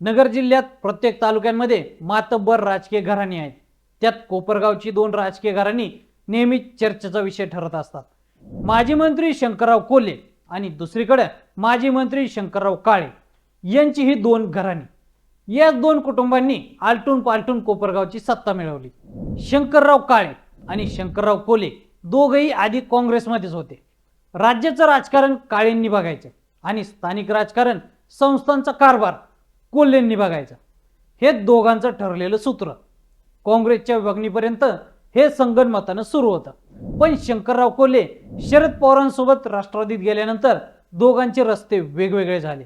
नगर जिल्ह्यात प्रत्येक तालुक्यांमध्ये मातब्बर राजकीय घराणी आहेत. त्यात कोपरगावची दोन राजकीय घराणी नेहमी चर्चेचा विषय ठरत असतात. माजी मंत्री शंकरराव कोल्हे आणि दुसरीकडे माजी मंत्री शंकरराव काळे यांची ही दोन घराणी. या दोन कुटुंबांनी आलटून पालटून कोपरगावची सत्ता मिळवली. शंकरराव काळे आणि शंकरराव कोल्हे दोघही आधी काँग्रेसमध्येच होते. राज्याचं राजकारण काळेंनी बघायचं आणि स्थानिक राजकारण संस्थांचा कारभार कोल्हेंनी बघायचा. हे दोघांचं ठरलेलं सूत्र. काँग्रेसच्या विभागणीपर्यंत हे संगणमतानं सुरू होतं. पण शंकरराव कोल्हे शरद पवारांसोबत राष्ट्रवादीत गेल्यानंतर दोघांचे रस्ते वेगवेगळे झाले.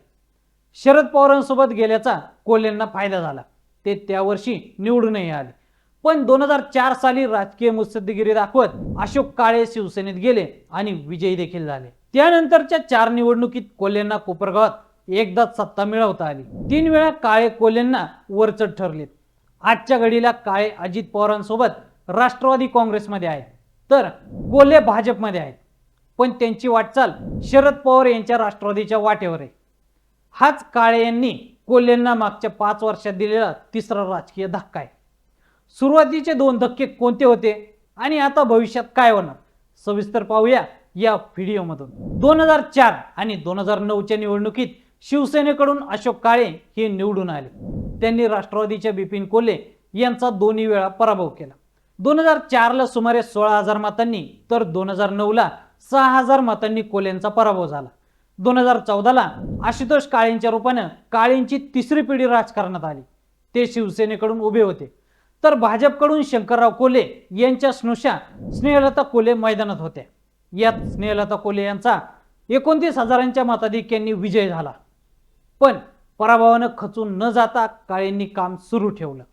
शरद पवारांसोबत गेल्याचा कोल्हेंना फायदा झाला. ते त्या वर्षी निवडूनही आले. पण दोन हजार चार साली राजकीय मुत्सद्दीगिरी दाखवत अशोक काळे शिवसेनेत गेले आणि विजयी देखील झाले. त्यानंतरच्या चार निवडणुकीत कोल्हेंना कोपरगावात एकदाच सत्ता मिळवता आली. तीन वेळा काळे कोल्हेंना वरचढ ठरलेत. आजच्या घडीला काळे अजित पवारांसोबत राष्ट्रवादी काँग्रेसमध्ये आहेत. तर कोल्हे भाजपमध्ये आहेत. पण त्यांची वाटचाल शरद पवार यांच्या राष्ट्रवादीच्या वाटेवर आहे. हाच काळे यांनी कोल्हेंना मागच्या पाच वर्षात दिलेला तिसरा राजकीय धक्का आहे. सुरुवातीचे दोन धक्के कोणते होते आणि आता भविष्यात काय होणार? सविस्तर पाहूया या व्हिडिओमधून. दोन हजार चार आणि दोन हजार नऊच्या निवडणुकीत शिवसेनेकडून अशोक काळे हे निवडून आले. त्यांनी राष्ट्रवादीच्या बिपिन कोल्हे यांचा दोन्ही वेळा पराभव केला. दोन हजार चारला सुमारे सोळा हजार मतांनी तर दोन हजार नऊला सहा हजार मतांनी कोलेंचा पराभव झाला. दोन हजार चौदाला आशुतोष काळेंच्या रूपानं काळेंची तिसरी पिढी राजकारणात आली. ते शिवसेनेकडून उभे होते. तर भाजपकडून शंकरराव कोले यांच्या स्नुषा स्नेहलता कोले मैदानात होत्या. यात स्नेहलता कोले यांचा एकोणतीस हजारांच्या मताधिक्यांनी विजय झाला. पण पराभवानं खचून न जाता काळेंनी काम सुरू ठेवलं.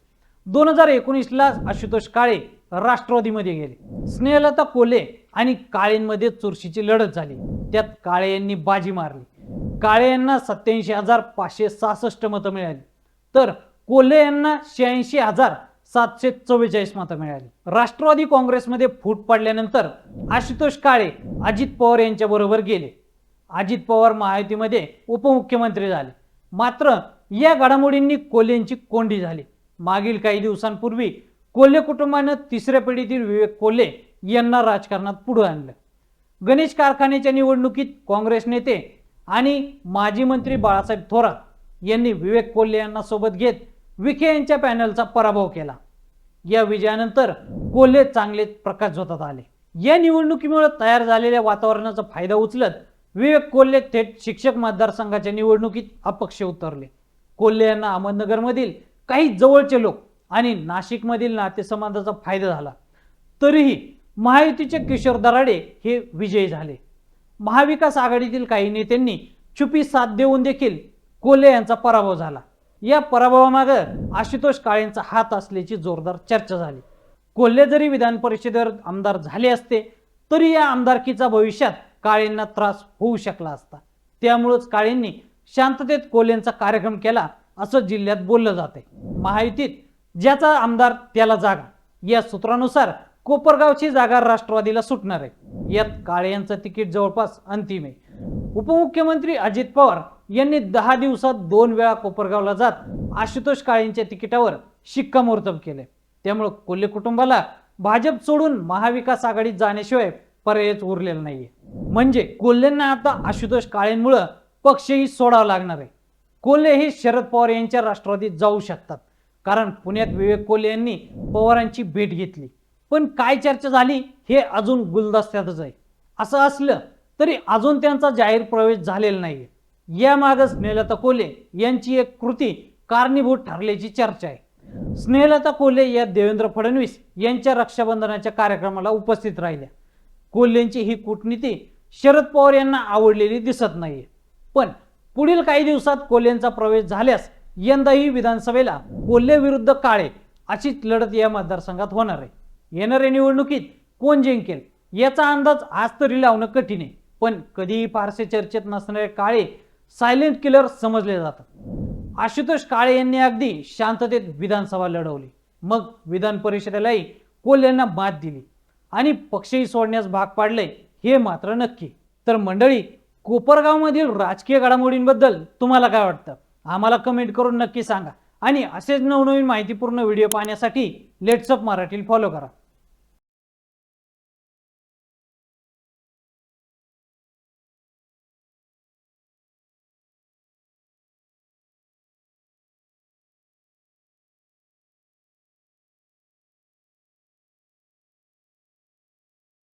दोन हजार एकोणीसला आशुतोष काळे राष्ट्रवादीमध्ये गेले. स्नेहलता कोले आणि काळेंमध्ये चुरशीची लढत झाली. त्यात काळे यांनी बाजी मारली. काळे यांना सत्याऐंशी हजार पाचशे सहासष्ट मतं मिळाली. तर कोल्हे यांना शहाऐंशी हजार सातशे चव्वेचाळीस मतं मिळाली. राष्ट्रवादी काँग्रेसमध्ये फूट पडल्यानंतर आशुतोष काळे अजित पवार यांच्याबरोबर गेले. अजित पवार महायुतीमध्ये उपमुख्यमंत्री झाले. मात्र या घडामोडींनी कोल्हेंची कोंडी झाली. मागील काही दिवसांपूर्वी कोल्हे कुटुंबानं तिसऱ्या पिढीतील विवेक कोल्हे यांना राजकारणात पुढे आणलं. गणेश कारखान्याच्या निवडणुकीत काँग्रेस नेते आणि माजी मंत्री बाळासाहेब थोरात यांनी विवेक कोल्हे यांना सोबत घेत विखे यांच्या पॅनलचा पराभव केला. या विजयानंतर कोल्हे चांगले प्रकाश झोतात आले. या निवडणुकीमुळे तयार झालेल्या वातावरणाचा फायदा उचलत विवेक कोल्हे थेट शिक्षक मतदारसंघाच्या निवडणुकीत अपक्ष उतरले. कोल्हे यांना अहमदनगरमधील काही जवळचे लोक आणि नाशिकमधील नातेसंबंधाचा फायदा झाला. तरीही महायुतीचे किशोर दराडे हे विजयी झाले. महाविकास आघाडीतील काही नेत्यांनी छुपी साथ देऊन देखील कोल्हे यांचा पराभव झाला. या पराभवामागे आशुतोष काळेंचा हात असल्याची जोरदार चर्चा झाली. कोल्हे जरी विधान परिषदेवर आमदार झाले असते तरी या आमदारकीचा भविष्यात काळेंना त्रास होऊ शकला असता. त्यामुळंच काळेंनी शांततेत कोल्हेंचा कार्यक्रम केला असं जिल्ह्यात बोललं जाते महायुतीत ज्याचा आमदार त्याला जागा या सूत्रानुसार कोपरगावची जागा राष्ट्रवादीला सुटणार आहे. यात काळे यांचं तिकीट जवळपास अंतिम आहे. उपमुख्यमंत्री अजित पवार यांनी दहा दिवसात दोन वेळा कोपरगावला जात आशुतोष काळेंच्या तिकिटावर शिक्कामोर्तब केले त्यामुळे कोल्हे कुटुंबाला भाजप सोडून महाविकास आघाडीत जाण्याशिवाय पर्यायच उरलेला नाहीये. म्हणजे कोल्हेंना आता आशुतोष काळेंमुळं पक्षही सोडावा लागणार आहे. कोल्हे हे शरद पवार यांच्या राष्ट्रवादीत जाऊ शकतात. कारण पुण्यात विवेक कोल्हे यांनी पवारांची भेट घेतली. पण काय चर्चा झाली हे अजून गुलदस्त्यातच आहे. असं असलं तरी अजून त्यांचा जाहीर प्रवेश झालेला नाहीये. यामागं स्नेहलता कोल्हे यांची एक कृती कारणीभूत ठरल्याची चर्चा आहे. स्नेहलता कोल्हे या देवेंद्र फडणवीस यांच्या रक्षाबंधनाच्या कार्यक्रमाला उपस्थित राहिल्या. कोल्हेंची ही कूटनीती शरद पवार यांना आवडलेली दिसत नाहीये. पण पुढील काही दिवसात कोल्हेंचा प्रवेश झाल्यास यंदाही विधानसभेला कोल्हे विरुद्ध काळे अशीच लढत या मतदारसंघात होणार आहे. येणाऱ्या निवडणुकीत कोण जिंकेल याचा अंदाज आज तरी लावणं कठीण आहे. पण कधीही फारसे चर्चेत नसणारे काळे सायलेंट किलर समजले जातात. आशुतोष काळे यांनी अगदी शांततेत विधानसभा लढवली. मग विधान परिषदेलाही कोल्ह्यांना मात दिली. आणि पक्षही सोडण्यास भाग पाडले हे मात्र नक्की. तर मंडळी कोपरगावमधील राजकीय घडामोडींबद्दल तुम्हाला काय वाटतं? आम्हाला कमेंट करून नक्की सांगा. आणि असेच नवनवीन माहितीपूर्ण व्हिडिओ पाहण्यासाठी लेट्सअप मराठी फॉलो करा.